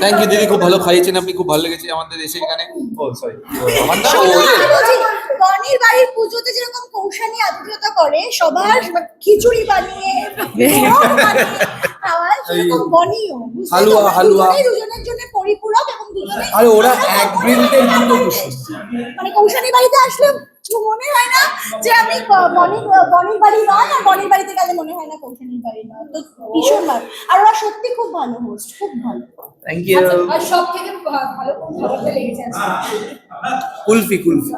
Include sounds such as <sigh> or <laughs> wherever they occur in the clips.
Thank you দিদি খুব ভালো খাইয়েছেন আপনি খুব ভালো লেগেছে আমাদের এসে এখানে। ও সরি আমার না ও বনির বাড়ির পুজোতে যেরকম কৌশানী আতিথ্যতা করে সবার খিচুড়ি বানিয়ে? হালুয়া, হালুয়া। দুজনের জন্য পরিপূরক এবং আর ওরা এক বৃন্দের দুটো মানে কৌশানী বাড়িতে আসলে মনে হয় না যে আমি বনির বনির বাড়ি নয় আর বনির বাড়িতে গেলে মনে হয় না কৌশানীর বাড়ি নয়। তো ভীষণ ভালো। আর ওরা সত্যি খুব ভালো হোস্ট খুব ভালো। থ্যাংক ইউ আর সব থেকে ভালো খাবারটা লেগেছে? কুলফি কুলফি।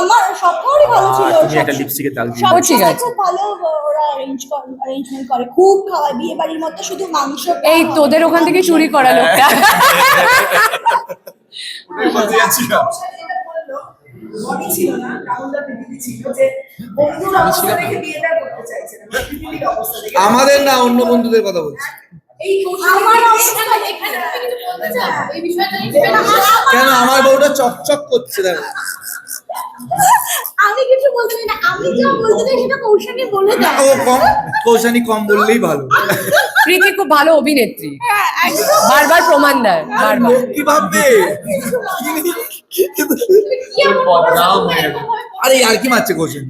আমার সবথেকে ভালো ছিল তুমি একটা লিপস্টিকের দাগ দিয়ে সব ঠিক আছে। ভালো ওরা অ্যারেঞ্জ করে অ্যারেঞ্জমেন্ট করে। খুব খাওয়ায় বিয়ে বাড়ির মতো শুধু মাংস এই তোদের ওখান থেকে চুরি করা লোকটা। বডি ছিল না রাহুলদা পৃথিবী ছিল যে বন্ধুর অবস্থা দেখে বিয়েটা করতে চাইছেন আমরা পৃথিবীর অবস্থা দেখে আমাদের না অন্য বন্ধুদের কথা বলছি। এই আমার অবস্থা এখানে তুমি কিছু বলতে চাও? এই বিষয়টা কেন আমার বউটা চকচক করছে দেখো। আমি কিছু বলতে না। আমি যা বলতে চাই সেটা কৌশানী বলে দেয়। ও কম কৌশানি কম বললেই ভালো। প্রীতি খুব ভালো অভিনেত্রী। হ্যাঁ, বারবার প্রমাণ দেয় বারবার। কি ভাববে? আরে আর কি মারছে কৌশানি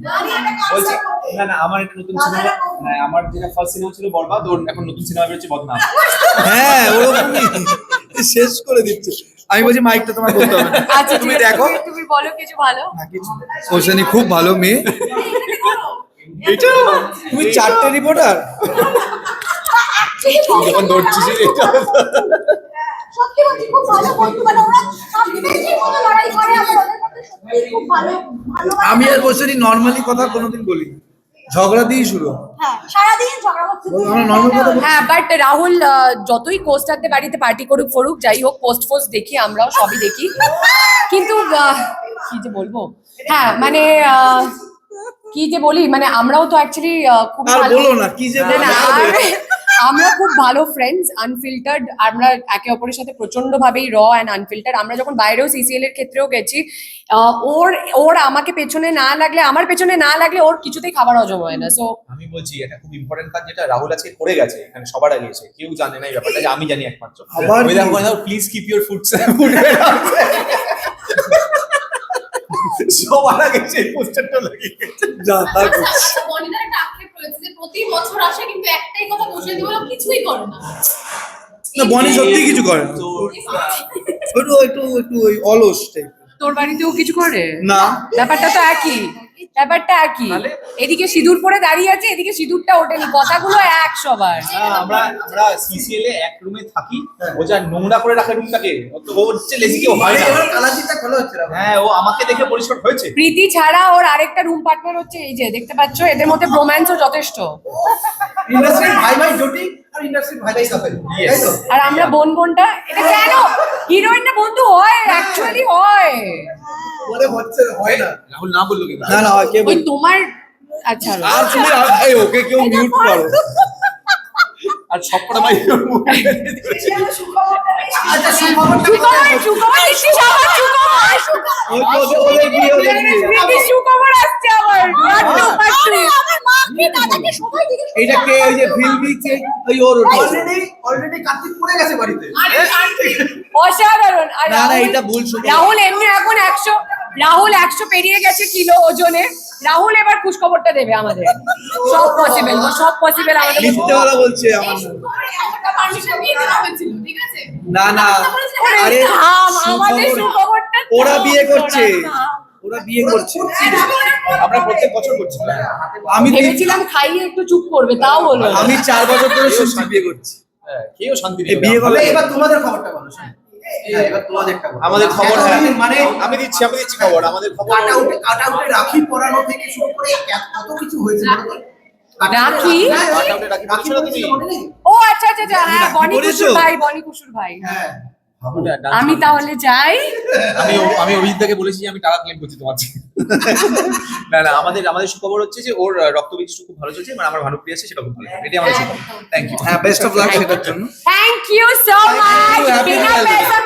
বলছি না না আমার একটা নতুন সিনেমা হ্যাঁ আমার যেটা ফার্স্ট সিনেমা ছিল বরবাদ ওর এখন নতুন সিনেমা বেরোচ্ছে বদনাম। হ্যাঁ ওরকমই। শেষ করে দিচ্ছে। আমি বলছি মাইকটা তোমার করতে হবে আচ্ছা তুমি দেখো। তুমি- বলো কিছু ভালো? না, কিছু না। কৌশানি খুব ভালো মেয়ে। তুমি চারটে রিপোর্টার যখন দৌড়ছিস এটা সত্যি বলছি খুব ভালো বন্ধু মানে ওরা সবকিছুর মতো লড়াই করে আর ওদের মধ্যে সত্যি খুব ভালো ভালো আমি আর কৌশানি নর্মালি কথা কোনোদিন বলি ঝগড়া দিয়েই শুরু হ্যাঁ বলি। হ্যাঁ বাট রাহুল যতই কোস্টারদের বাড়িতে পার্টি করুক ফরুক যাই হোক পোস্ট ফোস্ট দেখি আমরাও সবই দেখি। কিন্তু আহ, কি যে বলব? হ্যাঁ মানে আহ, কি যে বলি মানে আমরাও তো অ্যাকচুয়ালি খুব ভালো বলো না কি যে আমরা খুব ভালো ফ্রেন্ডস আনফিল্টার্ড আমরা একে অপরের সাথে প্রচণ্ড ভাবেই র অ্যান্ড আনফিল্টার্ড আমরা যখন বাইরেও সিসিএল এর ক্ষেত্রেও গেছি আহ, ওর ওর আমাকে পেছনে না লাগলে আমার পেছনে না লাগলে ওর কিছুতেই খাবার হজম হয় না। সো আমি বলছি এটা খুব ইম্পর্টেন্ট কাজ যেটা রাহুল আজকে করে গেছে এখানে সবার আগে এসে। কেউ জানে না এই ব্যাপারটা যে আমি জানি একমাত্র। প্লিজ কিপ ইউর ফুড সবার আগে সেই পোস্টারটা লাগিয়ে গেছে। যা তার করছি। বনিদার একটা আক্ষেপ রয়েছে যে প্রতি বছর আসে কিন্তু একটাই কথা বসে দিব কিছুই করে না। না বনি সত্যি কিছু করে না। একটু একটু একটু ওই অলস টাইপ তোর বাড়িতেও কিছু করে? না। ব্যাপারটা তো একই। ব্যাপারটা একই এদিকে সিঁদুর পরে দাঁড়িয়ে আছে এদিকে সিঁদুরটা ওঠেনি। কথাগুলো এক সবার। আমরা আমরা সিসিএল এ এক রুমে থাকি। ও যা নোংরা করে রাখে রুমটাকে ও হচ্ছে লেজি কেউ হয় না। হ্যাঁ ও আমাকে দেখে পরিষ্কার হয়েছে। প্রীতি ছাড়া ওর আরেকটা রুম পার্টনার হচ্ছে এই যে দেখতে পাচ্ছ? এদের মধ্যে রোম্যান্সও যথেষ্ট। ইন্ডাস্ট্রির ভাই ভাই জটি আর ইন্ডাস্ট্রির ভাই ভাই কাপেল Yes. তাই তো? আর আমরা বোন বোনটা এটা কেন? হিরোইন না বন্ধু হয় অ্যাকচুয়ালি হয়। হচ্ছে হয় না। রাহুল না বলল কিন্তু। না না কে ওই তোমার আচ্ছা আর তুমি এই ওকে কেউ মিউট করো। আর সবকটা ভাই আচ্ছা জিজ্ঞেস এইটা কে ওই যে কে ওই ওর অলরেডি অলরেডি কার্তিক পড়ে গেছে বাড়িতে। অসাধারণ। আর না, না, এটা ভুল শুনলাম। রাহুল এমনি এখন একশো রাহুল একশো পেরিয়ে গেছে কিলো ওজনে। রাহুল এবার খুশখবরটা দেবে আমাদের। সব পসিবল সব পসিবল আমাদের মিথ্যে বলছে আমার নামে। একটা পারমিশন দিয়ে দেওয়া হয়েছিল ঠিক আছে? না না। আরে আমাদের সুখবরটা ওরা বিয়ে করছে। ওরা বিয়ে করছে। আমরা প্রত্যেক বছর করছি। আমি তো- ভেবেছিলাম খাইয়ে একটু চুপ করবে তাও বলো আমি চার বছর ধরে শুনছি বিয়ে করছি। হ্যাঁ, কেউ শান্তি বিয়ে করলে এবার তোমাদের খবরটা বলো হ্যাঁ, আমাদের খবর হ্যাঁ, মানে আমি দিচ্ছি আমি দিচ্ছি খবর। আমাদের খবর কাট আউটে কাট আউটে রাখি পরানো থেকে শুরু করে কত কিছু হয়েছে রাখি? হ্যাঁ? ও আচ্ছা আচ্ছা আচ্ছা হ্যাঁ বনি? কুসুর ভাই বনি কুসুর ভাই। হ্যাঁ আমি তাহলে যাই। আমি আমি অভিজিৎদাকে বলেছি আমি টাকা ক্লেম করছি তোমার থেকে। <laughs> না না আমাদের আমাদের সুখবর হচ্ছে যে ওর রক্ত খুব ভালো চলছে মানে আমার ভালো প্রিয় আছে সেটা খুব ভালো এটাই আমাদের সুখবর। থ্যাংক ইউ হ্যাঁ বেস্ট অফ লাক সেটার জন্য। থ্যাংক ইউ সো মাচ বিনা পয়সা